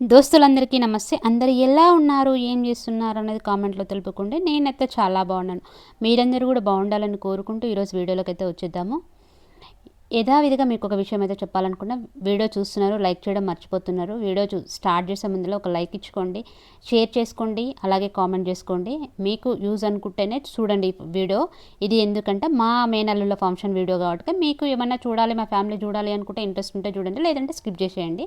దోస్తులందరికీ నమస్తే. అందరు ఎలా ఉన్నారు? ఏం చేస్తున్నారు? అనేది కామెంట్లో తెలుపుకుంటే నేనైతే చాలా బాగున్నాను. మీరందరూ కూడా బాగుండాలని కోరుకుంటూ ఈరోజు వీడియోలోకి అయితే వచ్చేద్దాము. యథావిధిగా మీకు ఒక విషయం అయితే చెప్పాలనుకున్నా వీడియో చూస్తున్నారు లైక్ చేయడం మర్చిపోతున్నారు. వీడియో చూ స్టార్ట్ చేసే ముందులో ఒక లైక్ ఇచ్చుకోండి షేర్ చేసుకోండి అలాగే కామెంట్ చేసుకోండి. మీకు యూజ్ అనుకుంటేనే చూడండి వీడియో. ఇది ఎందుకంటే మా మేనల్లుల ఫంక్షన్ వీడియో కాబట్టి మీకు ఏమన్నా చూడాలి మా ఫ్యామిలీ చూడాలి అనుకుంటే ఇంట్రెస్ట్ ఉంటే చూడండి లేదంటే స్కిప్ చేసేయండి.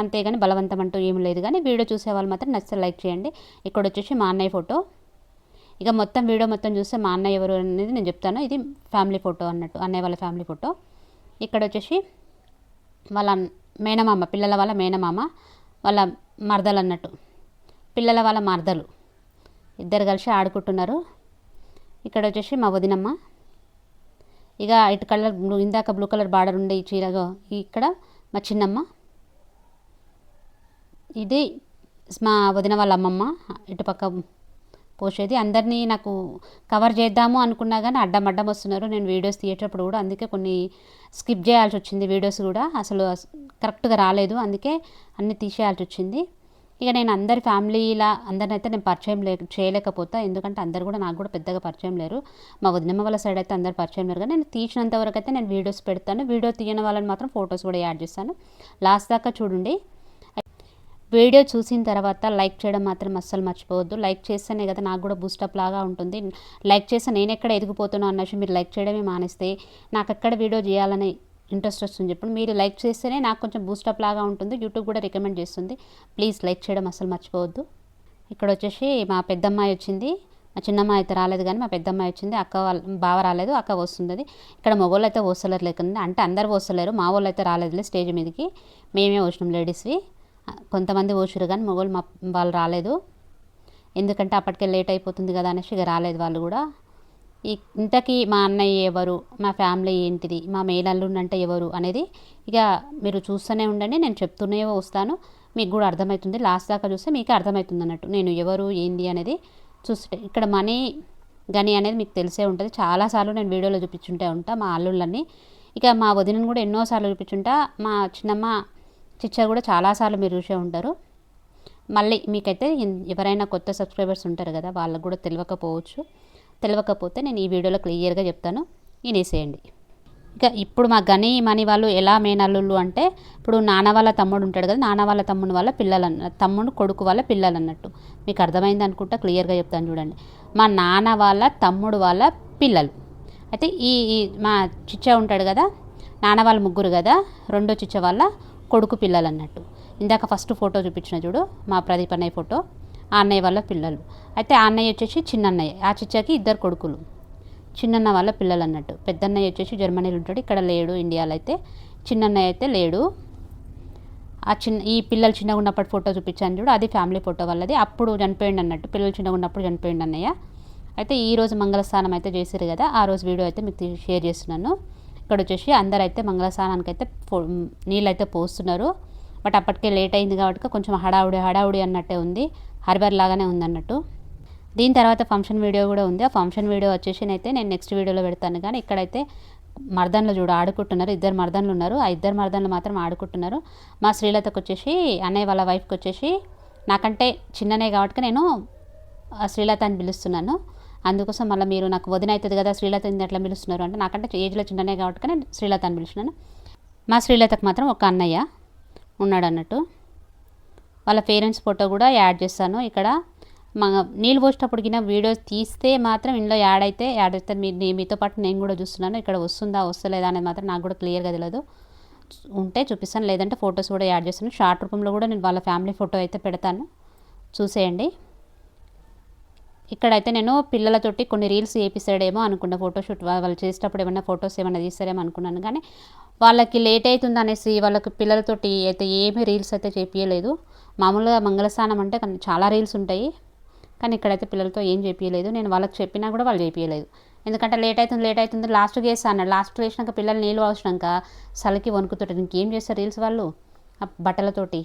అంతేగాని బలవంతం అంటూ ఏం లేదు. కానీ వీడియో చూసే వాళ్ళు మాత్రం నచ్చితే లైక్ చేయండి. ఇక్కడ వచ్చేసి మా అన్నయ్య ఫోటో. ఇక మొత్తం వీడియో మొత్తం చూస్తే మా అన్నయ్య ఎవరు అనేది నేను చెప్తాను. ఇది ఫ్యామిలీ ఫోటో అన్నట్టు అన్నయ్య వాళ్ళ ఫ్యామిలీ ఫోటో. ఇక్కడ వచ్చేసి వాళ్ళ మేనమామ పిల్లల వాళ్ళ మేనమామ వాళ్ళ మరదలు అన్నట్టు. పిల్లల వాళ్ళ మరదలు. ఇద్దరు కలిసి ఆడుకుంటున్నారు. ఇక్కడ వచ్చేసి మా వదినమ్మ. ఇక ఇటు కలర్ బ్లూ ఇందాక బ్లూ కలర్ బార్డర్ ఉండే ఈ చీరగా ఇక్కడ మా చిన్నమ్మ. ఇది మా వదిన వాళ్ళ అమ్మమ్మ ఇటుపక్క పోసేది. అందరినీ నాకు కవర్ చేద్దాము అనుకున్నా కానీ అడ్డం అడ్డం వస్తున్నారు. నేను వీడియోస్ తీయేటప్పుడు కూడా అందుకే కొన్ని స్కిప్ చేయాల్సి వచ్చింది వీడియోస్ కూడా. అసలు కరెక్ట్గా రాలేదు. అందుకే అన్నీ తీసేయాల్సి వచ్చింది. ఇక నేను అందరి ఫ్యామిలీలా అందరిని అయితే నేను పరిచయం లే చేయలేకపోతా. ఎందుకంటే అందరు కూడా నాకు కూడా పెద్దగా పరిచయం లేరు. మా వదినమ్మ వాళ్ళ సైడ్ అయితే అందరు పరిచయం లేరు. కానీ నేను తీసినంత వరకు అయితే నేను వీడియోస్ పెడతాను. వీడియో తీయని వాళ్ళని మాత్రం ఫొటోస్ కూడా యాడ్ చేస్తాను. లాస్ట్ దాకా చూడండి. వీడియో చూసిన తర్వాత లైక్ చేయడం మాత్రం అస్సలు మర్చిపోవద్దు. లైక్ చేస్తేనే కదా నాకు కూడా బూస్టప్ లాగా ఉంటుంది. లైక్ చేస్తే నేను ఎక్కడ ఎదిగిపోతానో అన్నట్టు మీరు లైక్ చేయడమే మానేస్తే నాకు ఎక్కడ వీడియో చేయాలని ఇంట్రెస్ట్ వస్తుంది. చెప్పండి మీరు లైక్ చేస్తేనే నాకు కొంచెం బూస్టప్ లాగా ఉంటుంది. యూట్యూబ్ కూడా రికమెండ్ చేస్తుంది. ప్లీజ్ లైక్ చేయడం అస్సలు మర్చిపోవద్దు. ఇక్కడ వచ్చేసి మా పెద్దమ్మాయి వచ్చింది. మా చిన్నమ్మాయి అయితే రాలేదు కానీ మా పెద్దమ్మాయి వచ్చింది. అక్క వాళ్ళ బావ రాలేదు. అక్క వస్తుంది ఇక్కడ మగవాళ్ళు అయితే వస్తలేరు లేకుండా అంటే అందరు వస్తలేరు. మా వాళ్ళు అయితే రాలేదులే స్టేజ్ మీదకి. మేమే వచ్చినాం లేడీస్వి కొంతమంది పోసిరు కానీ మగవాళ్ళు మా వాళ్ళు రాలేదు. ఎందుకంటే అప్పటికే లేట్ అయిపోతుంది కదా అనేసి ఇక రాలేదు వాళ్ళు కూడా. ఇంతకీ మా అన్నయ్య ఎవరు? మా ఫ్యామిలీ ఏంటిది? మా మేనల్లుండి అంటే ఎవరు అనేది ఇక మీరు చూస్తూనే ఉండండి. నేను చెప్తూనే వస్తాను. మీకు కూడా అర్థమవుతుంది లాస్ట్ దాకా చూస్తే మీకు అర్థమవుతుంది అన్నట్టు. నేను ఎవరు ఏంది అనేది చూస్తే ఇక్కడ మనీ గని అనేది మీకు తెలిసే ఉంటుంది. చాలాసార్లు నేను వీడియోలో చూపించుంటే ఉంటా మా అల్లుళ్ళని. ఇక మా వదినని కూడా ఎన్నోసార్లు చూపించుంటా. మా చిన్నమ్మ చిచ్చా కూడా చాలాసార్లు మీరు చూసే ఉంటారు. మళ్ళీ మీకైతే ఎవరైనా కొత్త సబ్స్క్రైబర్స్ ఉంటారు కదా వాళ్ళకు కూడా తెలియకపోవచ్చు. తెలియకపోతే నేను ఈ వీడియోలో క్లియర్గా చెప్తాను. వినేసేయండి. ఇక ఇప్పుడు మా గని మని వాళ్ళు ఎలా మేనల్లుళ్ళు అంటే ఇప్పుడు నాన్న వాళ్ళ తమ్ముడు ఉంటాడు కదా నాన్న వాళ్ళ తమ్ముడు వాళ్ళ పిల్లలు అన్న తమ్ముడు కొడుకు వాళ్ళ పిల్లలు అన్నట్టు మీకు అర్థమైంది అనుకుంటా క్లియర్గా చెప్తాను చూడండి. మా నాన్న వాళ్ళ తమ్ముడు వాళ్ళ పిల్లలు. అయితే ఈ మా చిచ్చ ఉంటాడు కదా నాన్న వాళ్ళ ముగ్గురు కదా రెండో చిచ్చ వాళ్ళ కొడుకు పిల్లలు అన్నట్టు ఇందాక ఫస్ట్ ఫోటో చూపించిన చూడు మా ప్రదీప్ అన్నయ్య ఫోటో ఆ అన్నయ్య వాళ్ళ పిల్లలు. అయితే ఆ అన్నయ్య వచ్చేసి చిన్న అన్నయ్య ఆ చిచ్చాకి ఇద్దరు కొడుకులు. చిన్నన్న వాళ్ళ పిల్లలు అన్నట్టు పెద్దన్నయ్య వచ్చేసి జర్మనీలో ఉంటాడు ఇక్కడ లేడు ఇండియాలో అయితే. చిన్నన్నయ్య అయితే లేడు. ఆ చిన్న ఈ పిల్లలు చిన్నగా ఉన్నప్పుడు ఫోటో చూపించాను చూడు అది ఫ్యామిలీ ఫోటో వాళ్ళది. అప్పుడు చనిపోయింది అన్నట్టు పిల్లలు చిన్నగా ఉన్నప్పుడు చనిపోయింది అన్నయ్య అయితే ఈరోజు రోజు మంగళస్నానం అయితే చేశారు కదా ఆ రోజు వీడియో అయితే మీకు షేర్ చేస్తున్నాను. ఇక్కడ వచ్చేసి అందరూ అయితే మంగళస్నానానికి అయితే నీళ్ళైతే పోస్తున్నారు. బట్ అప్పటికే లేట్ అయింది కాబట్టి కొంచెం హడావుడి హడావుడి అన్నట్టే ఉంది. హర్బర్ లాగానే ఉంది అన్నట్టు. దీని తర్వాత ఫంక్షన్ వీడియో కూడా ఉంది. ఆ ఫంక్షన్ వీడియో వచ్చేసి అయితే నేను నెక్స్ట్ వీడియోలో పెడతాను. కానీ ఇక్కడైతే మర్దన్లు చూడు ఆడుకుంటున్నారు. ఇద్దరు మర్దన్లు ఉన్నారు. ఆ ఇద్దరు మర్దన్లు మాత్రం ఆడుకుంటున్నారు. మా శ్రీలతకు వచ్చేసి అన్నయ్య వాళ్ళ వైఫ్కి వచ్చేసి నాకంటే చిన్ననే కాబట్టి నేను శ్రీలత అని పిలుస్తున్నాను. అందుకోసం మళ్ళీ మీరు నాకు వదిన అవుతుంది కదా శ్రీలత ఎట్లా పిలుస్తున్నారు అంటే నాకంటే ఏజ్లో చిన్ననే కాబట్టి నేను శ్రీలత అని పిలుస్తున్నాను. మా శ్రీలతకు మాత్రం ఒక అన్నయ్య ఉన్నాడు అన్నట్టు. వాళ్ళ పేరెంట్స్ ఫోటో కూడా యాడ్ చేస్తాను. ఇక్కడ మా నీళ్ళు పోసేటప్పుడు కింద వీడియోస్ తీస్తే మాత్రం ఇంట్లో యాడ్ అయితే యాడ్ అయితే మీ మీతో పాటు నేను కూడా చూస్తున్నాను. ఇక్కడ వస్తుందా వస్తలేదా అనేది మాత్రం నాకు కూడా క్లియర్గా తెలియదు ఉంటే చూపిస్తాను. లేదంటే ఫొటోస్ కూడా యాడ్ చేస్తాను. షార్ట్ రూపంలో కూడా నేను వాళ్ళ ఫ్యామిలీ ఫోటో అయితే పెడతాను. చూసేయండి. ఇక్కడైతే నేను పిల్లలతోటి కొన్ని రీల్స్ చేపిస్తాడేమో అనుకున్న ఫోటోషూట్ వాళ్ళు చేసేటప్పుడు ఏమైనా ఫొటోస్ ఏమైనా తీస్తారేమో అనుకున్నాను. కానీ వాళ్ళకి లేట్ అవుతుంది అనేసి వాళ్ళకి పిల్లలతోటి అయితే ఏమీ రీల్స్ అయితే చేపించలేదు మామూలుగా మంగళస్నానం అంటే చాలా రీల్స్ ఉంటాయి. కానీ ఇక్కడైతే పిల్లలతో ఏం చేపించలేదు నేను వాళ్ళకి చెప్పినా కూడా వాళ్ళు చేపించలేదు ఎందుకంటే లేట్ అవుతుంది లేట్ అవుతుంది లాస్ట్ చేస్తాను లాస్ట్ వేసినాక పిల్లలు నీళ్ళు అవసరంక సలకి వణుకుతుంటారు. ఇంకేం చేస్తారు రీల్స్ వాళ్ళు? ఆ బట్టలతోటి.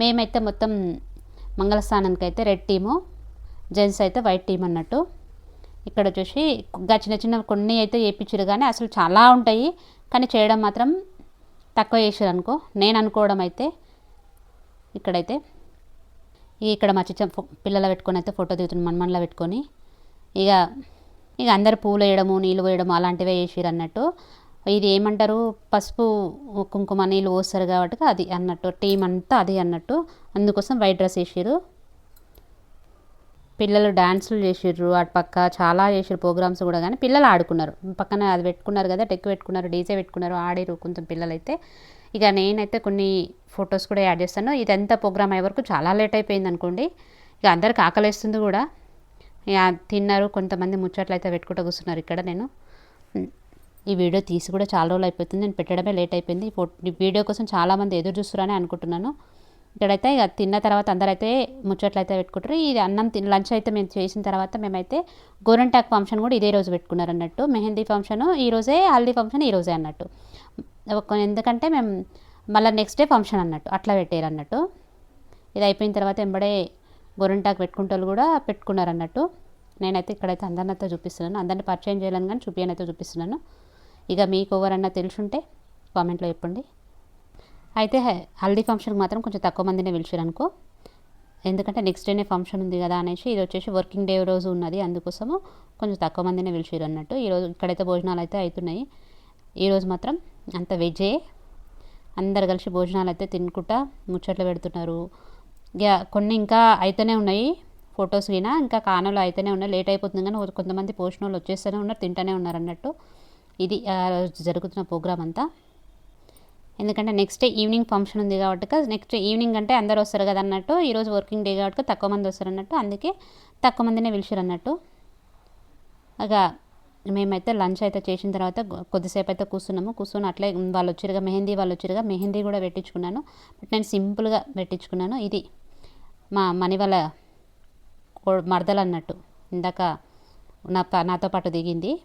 మేమైతే మొత్తం మంగళస్థానానికి అయితే రెడ్ టీము. జెంట్స్ అయితే వైట్ టీం అన్నట్టు. ఇక్కడ వచ్చేసి ఇంకా చిన్న చిన్న కొన్ని అయితే వేయించారు కానీ అసలు చాలా ఉంటాయి. కానీ చేయడం మాత్రం తక్కువ చేసారు అనుకో. నేను అనుకోవడం అయితే ఇక్కడైతే. ఇక్కడ మా చిచ్చ పిల్లల పెట్టుకొని అయితే ఫోటో దిగుతుంది మన్మన్లో పెట్టుకొని. ఇక ఇక అందరు పూలు వేయడము నీళ్ళు వేయడము అలాంటివే చేసిరు అన్నట్టు. ఇది ఏమంటారు? పసుపు కుంకుమ నీళ్ళు పోస్తారు కాబట్టి అది అన్నట్టు. టీం అంతా అది అన్నట్టు. అందుకోసం వైట్ డ్రెస్ వేసారు పిల్లలు డ్యాన్సులు చేసిర్రు అటు పక్క చాలా చేసిర్రు ప్రోగ్రామ్స్ కూడా కానీ పిల్లలు ఆడుకున్నారు. పక్కన అది పెట్టుకున్నారు కదా టెక్ పెట్టుకున్నారు డీజే పెట్టుకున్నారు ఆడిరు కొంచెం పిల్లలు అయితే ఇక నేనైతే కొన్ని ఫొటోస్ కూడా యాడ్ చేస్తాను. ఇదంతా ప్రోగ్రామ్ అయ్యే వరకు చాలా లేట్ అయిపోయింది అనుకోండి. ఇక అందరికి ఆకలిస్తుంది కూడా. ఇక తిన్నారు కొంతమంది ముచ్చట్లు అయితే పెట్టుకుంటూ కూర్చున్నారు ఇక్కడ నేను. ఈ వీడియో తీసి కూడా చాలా రోజులు అయిపోతుంది. నేను పెట్టడమే లేట్ అయిపోయింది. ఈ వీడియో కోసం చాలామంది ఎదురు చూస్తున్నారని అనుకుంటున్నాను. ఇక్కడైతే ఇక తిన్న తర్వాత అందరైతే ముచ్చట్లు అయితే పెట్టుకుంటారు. ఇది అన్నం తిన్న లంచ్ అయితే మేము చేసిన తర్వాత మేమైతే గోరంటాక్ ఫంక్షన్ కూడా ఇదే రోజు పెట్టుకున్నారు అన్నట్టు. మెహందీ ఫంక్షన్ ఈ రోజే హల్దీ ఫంక్షన్ ఈ రోజే అన్నట్టు. ఎందుకంటే మేము మళ్ళీ నెక్స్ట్ డే ఫంక్షన్ అన్నట్టు అట్లా పెట్టారు అన్నట్టు. ఇది అయిపోయిన తర్వాత ఎంబడే గోరంటాకు పెట్టుకుంటారు కూడా పెట్టుకున్నారు అన్నట్టు. నేనైతే ఇక్కడైతే అందరినైతే చూపిస్తున్నాను. అందరిని పరిచయం చేయాలని కానీ చూపించనైతే చూపిస్తున్నాను. ఇక మీకు ఎవరన్నా తెలుసుంటే కామెంట్లో చెప్పండి. అయితే హల్దీ ఫంక్షన్కి మాత్రం కొంచెం తక్కువ మందినే పిలిచారనుకో ఎందుకంటే నెక్స్ట్ డేనే ఫంక్షన్ ఉంది కదా అనేసి ఇది వచ్చేసి వర్కింగ్ డే రోజు ఉన్నది అందుకోసము కొంచెం తక్కువ మందినే పిలిచారు అన్నట్టు. ఈరోజు ఇక్కడైతే భోజనాలు అయితే అవుతున్నాయి ఈరోజు మాత్రం అంత వెజ్జే. అందరు కలిసి భోజనాలు అయితే తినుకుంటా ముచ్చట్లు పెడుతున్నారు. ఇక కొన్ని ఇంకా అయితేనే ఉన్నాయి ఫొటోస్ అయినా ఇంకా కానలు అయితేనే ఉన్నాయి లేట్ అయిపోతుంది కానీ కొంతమంది పోషణ వాళ్ళు వచ్చేస్తూనే ఉన్నారు తింటూనే ఉన్నారు అన్నట్టు. ఇది ఆ రోజు జరుగుతున్న ప్రోగ్రామ్ అంతా. ఎందుకంటే నెక్స్ట్ డే ఈవినింగ్ ఫంక్షన్ ఉంది కాబట్టి నెక్స్ట్ ఈవినింగ్ అంటే అందరు వస్తారు కదా అన్నట్టు ఈరోజు వర్కింగ్ డే కాబట్టి తక్కువ మంది వస్తారు అన్నట్టు అందుకే తక్కువ మందినే పిలిచారు అన్నట్టు. ఇక మేమైతే లంచ్ అయితే చేసిన తర్వాత కొద్దిసేపు అయితే కూర్చున్నాము. కూర్చొని అట్లే వాళ్ళు వచ్చిరుగా మెహందీ వాళ్ళు వచ్చిరుగా మెహందీ కూడా పెట్టించుకున్నాను. బట్ నేను సింపుల్గా పెట్టించుకున్నాను. ఇది మా మనీ వాళ్ళ కో- మరదలు అన్నట్టు. ఇందాక నా నాతో పాటు దిగింది.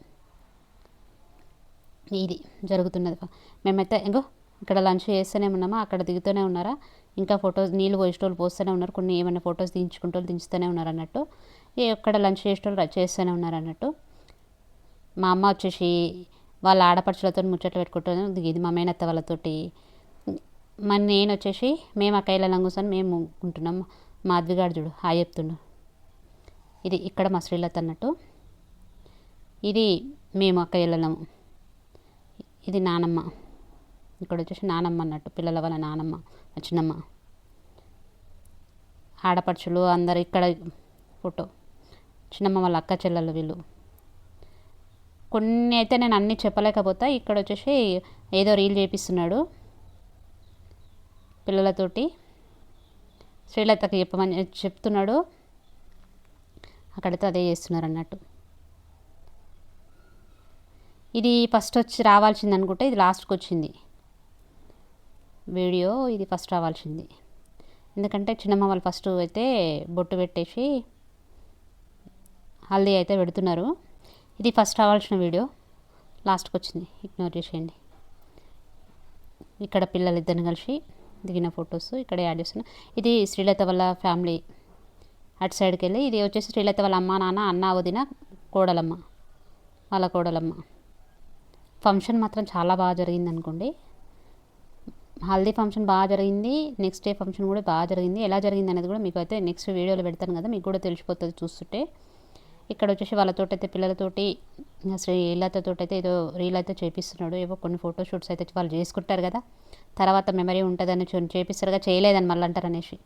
ఇది జరుగుతున్నది. మేమైతే ఇంకో ఇక్కడ లంచ్ చేస్తూనే ఉన్నామా? అక్కడ దిగుతూనే ఉన్నారా? ఇంకా ఫొటోస్ నీళ్ళు పోసేటోళ్ళు పోస్తూనే ఉన్నారు. కొన్ని ఏమైనా ఫొటోస్ దించుకుంటూ దించుతూనే ఉన్నారు అన్నట్టు. ఏ ఇక్కడ లంచ్ చేసేటోళ్ళు చేస్తూనే ఉన్నారు అన్నట్టు. మా అమ్మ వచ్చేసి వాళ్ళ ఆడపడుచులతో ముచ్చట్లు పెట్టుకుంటాను ఇది మా మేనత్త వాళ్ళతోటి. మన నేను వచ్చేసి మేము ఆ కైలలో కూర్చొని మేము ఉంటున్నాం. మా అద్విగాడు చూడు హాయ్ చెప్తుండు ఇది ఇక్కడ మా శ్రీలత అన్నట్టు. ఇది మేము అక్క వెళ్ళము ఇది నానమ్మ. ఇక్కడ వచ్చేసి నానమ్మ అన్నట్టు పిల్లల వాళ్ళ నానమ్మ మా చిన్నమ్మ. ఆడపడుచులు అందరు ఇక్కడ ఫోటో. చిన్నమ్మ వాళ్ళ అక్క చెల్లెలు వీళ్ళు. కొన్ని అయితే నేను అన్నీ చెప్పలేకపోతా ఇక్కడ వచ్చేసి ఏదో రీల్ చేపిస్తున్నాడు పిల్లలతోటి. శ్రీలతకి చెప్పమని చెప్తున్నాడు. అక్కడితో అదే చేస్తున్నారు అన్నట్టు. ఇది ఫస్ట్ వచ్చి రావాల్సింది అనుకుంటే ఇది లాస్ట్కి వచ్చింది. వీడియో ఇది ఫస్ట్ రావాల్సింది. ఎందుకంటే చిన్నమ్మ వాళ్ళు ఫస్ట్ అయితే బొట్టు పెట్టేసి హల్దీ అయితే పెడుతున్నారు. ఇది ఫస్ట్ రావాల్సిన వీడియో. లాస్ట్కి వచ్చింది. ఇగ్నోర్ చేసేయండి. ఇక్కడ పిల్లలు ఇద్దరిని కలిసి దిగిన ఫొటోస్ ఇక్కడ యాడ్ చేస్తున్నా. ఇది శ్రీలత వాళ్ళ ఫ్యామిలీ. అటు సైడ్కి వెళ్ళి ఇది వచ్చేసి శ్రీలత వాళ్ళ అమ్మ నాన్న అన్న వదిన కోడలమ్మ. వాళ్ళ కోడలమ్మ. ఫంక్షన్ మాత్రం చాలా బాగా జరిగింది అనుకోండి హల్దీ ఫంక్షన్ బాగా జరిగింది. నెక్స్ట్ డే ఫంక్షన్ కూడా బాగా జరిగింది. ఎలా జరిగింది అనేది కూడా మీకు అయితే నెక్స్ట్ వీడియోలో పెడతాను కదా మీకు కూడా తెలిసిపోతుంది చూస్తుంటే. ఇక్కడ వచ్చేసి వాళ్ళతోటి అయితే పిల్లలతోటి శ్రీ ఇళ్ళతో అయితే ఏదో రీల్ అయితే చేపిస్తున్నాడు. ఏవో కొన్ని ఫోటో షూట్స్ అయితే వాళ్ళు చేసుకుంటారు కదా. తర్వాత మెమరీ ఉంటుందని చూ- చేపిస్తారుగా చేయలేదని మళ్ళీ అంటారు అనేసి.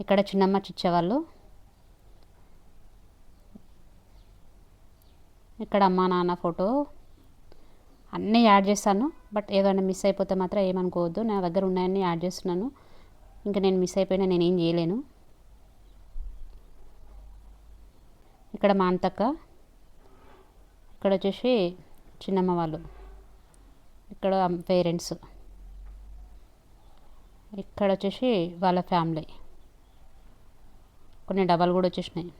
ఇక్కడ చిన్నమ్మ చిచ్చేవాళ్ళు ఇక్కడ అమ్మా నాన్న ఫోటో అన్నీ యాడ్ చేస్తాను. బట్ ఏదైనా మిస్ అయిపోతే మాత్రం ఏమనుకోవద్దు. నా దగ్గర ఉన్నాయన్నీ యాడ్ చేస్తున్నాను. ఇంకా నేను మిస్ అయిపోయినా నేను ఏం చేయలేను. ఇక్కడ మా అంతక్క ఇక్కడ వచ్చేసి చిన్నమ్మ వాళ్ళు. ఇక్కడ పేరెంట్స్. ఇక్కడ వచ్చేసి వాళ్ళ ఫ్యామిలీ. కొన్ని డబ్బాలు కూడా వచ్చేసినాయి.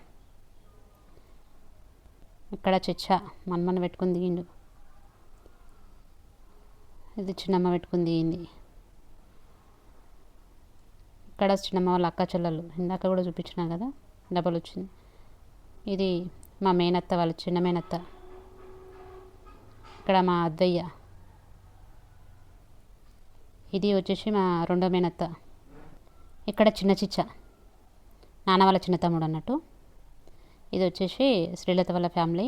ఇక్కడ చిచ్చ మనమని పెట్టుకుని దిగిండు ఇది చిన్నమ్మ పెట్టుకుని దిగింది ఇక్కడ చిన్నమ్మ వాళ్ళ అక్క చెల్లెలు ఇందాక కూడా చూపించినా కదా? డబల్ వచ్చింది. ఇది మా మేనత్త వాళ్ళ చిన్న మేనత్త. ఇక్కడ మా అద్దయ్య. ఇది వచ్చేసి మా రెండో మేనత్త. ఇక్కడ చిన్న చిచ్చ. నాన్న వాళ్ళ చిన్న తమ్ముడు అన్నట్టు. ఇది వచ్చేసి శ్రీలత వాళ్ళ ఫ్యామిలీ.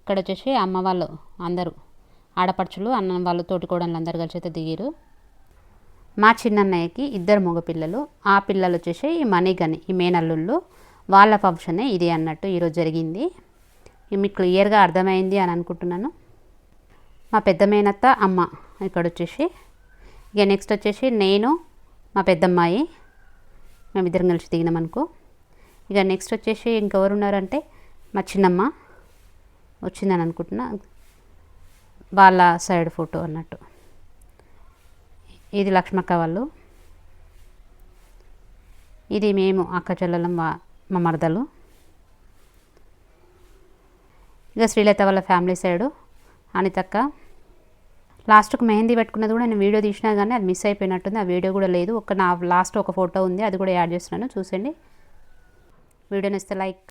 ఇక్కడ వచ్చేసి అమ్మ వాళ్ళు అందరూ. ఆడపడుచులు అన్నం వాళ్ళు తోటికోడళ్ళు అందరు కలిసి అయితే దిగిరు. మా చిన్నన్నయ్యకి ఇద్దరు మగపిల్లలు ఆ పిల్లలు వచ్చేసి ఈ మణిగని ఈ మేనల్లుళ్ళు. వాళ్ళ ఫంక్షనే ఇది అన్నట్టు ఈరోజు జరిగింది. మీకు క్లియర్గా అర్థమైంది అని అనుకుంటున్నాను. మా పెద్ద మేనత్త అమ్మ ఇక్కడ వచ్చేసి. ఇక నెక్స్ట్ వచ్చేసి నేను మా పెద్దమ్మాయి. మేమిద్దరం కలిసి దిగినాం అనుకో. ఇక నెక్స్ట్ వచ్చేసి ఇంకెవరు ఉన్నారంటే మా చిన్నమ్మ. వచ్చిందని అనుకుంటున్నా. వాళ్ళ సైడ్ ఫోటో అన్నట్టు. ఇది లక్ష్మక్క వాళ్ళు. ఇది మేము అక్క చెల్లెలం మా మరదలు. ఇక శ్రీలత వాళ్ళ ఫ్యామిలీ సైడు అనితక్క. లాస్ట్కు మెహందీ పెట్టుకున్నది కూడా నేను వీడియో తీసినా కానీ అది మిస్ అయిపోయినట్టుంది. ఆ వీడియో కూడా లేదు. ఒక నా లాస్ట్ ఒక ఫోటో ఉంది. అది కూడా యాడ్ చేస్తున్నాను. చూసండి వీడియోని ఇస్తే లైక్